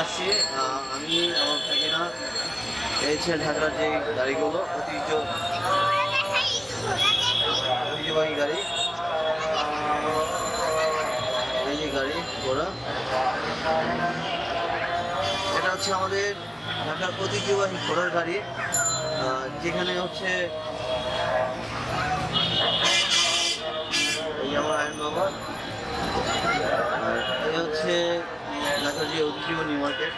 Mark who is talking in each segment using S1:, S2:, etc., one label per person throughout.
S1: আসছি। আহ, আমি আমার ভাগিনা এই হচ্ছে ঢাকার যে গাড়িগুলো ঐতিহ্য ঐতিহ্যবাহী গাড়ি। এই যে গাড়ি ঘোড়া। এটা হচ্ছে আমাদের ঢাকার ঐতিহ্যবাহী ঘোড়ার গাড়ি। যেখানে হচ্ছে হচ্ছে ঢাকার যে মার্কেট।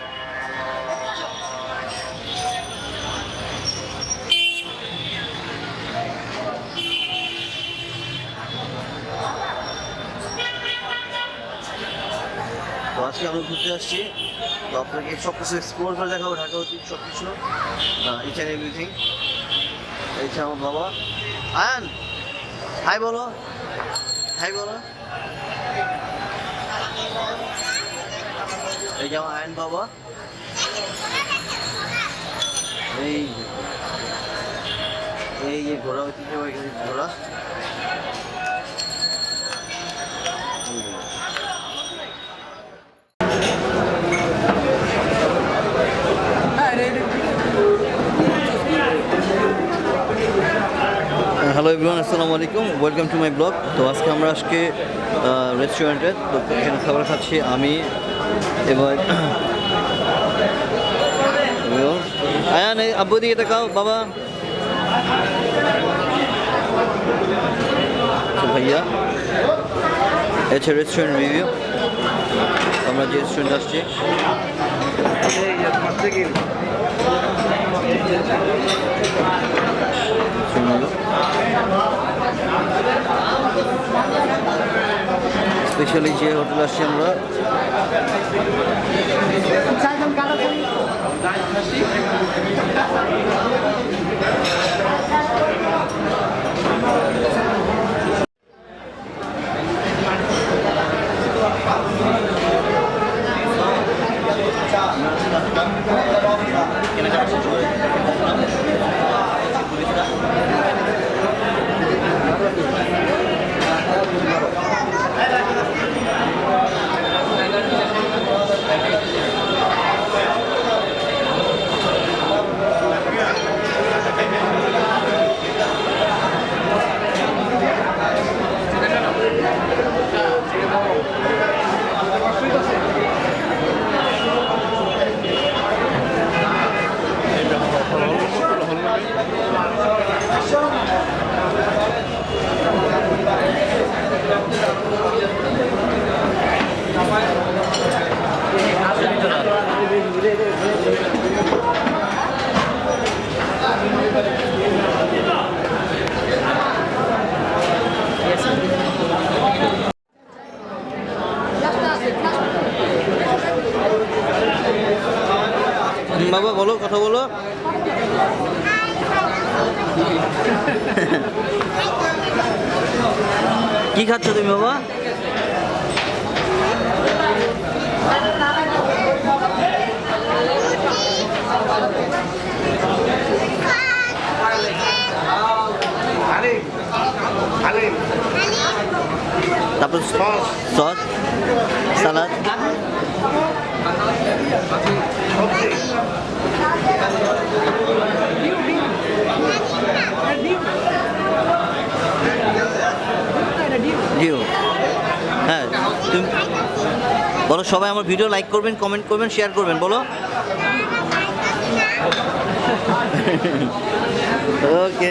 S1: আজকে আমরা ঘুরতে আসছি। তো আপনাকে সব কিছু এক্সপ্লোর করে দেখাবো, ঢাকা ঐতিহ্য সব কিছু ইচ অ্যান্ড এভরিথিং এই আমার বাবা। আয়ান হাই বলো। হাই বলো। এই যে আমার আয়ন বাবা এই। এই যে ঘোড়া এই যে। হ্যালো এভরিওয়ান, আসসালামু আলাইকুম ওয়েলকাম টু মাই ব্লগ তো আজকে আমরা আজকে রেস্টুরেন্টে তো এখানে খাবার খাচ্ছি আমি, এবার আয়ান আব্বু দিকে তাকাও বাবা। ভাইয়া, এটা রেস্টুরেন্ট রিভিউ আমরা যে রেস্টুরেন্ট আসছি। স্পেশালি যে হোটেল আসছি আমরা। বাবা বলো কথা বলো। কি খাচ্ছ তুমি বাবা? তারপর সস? সালাদ বলো সবাই আমার ভিডিও লাইক করবেন কমেন্ট করবেন শেয়ার করবেন বলো। ওকে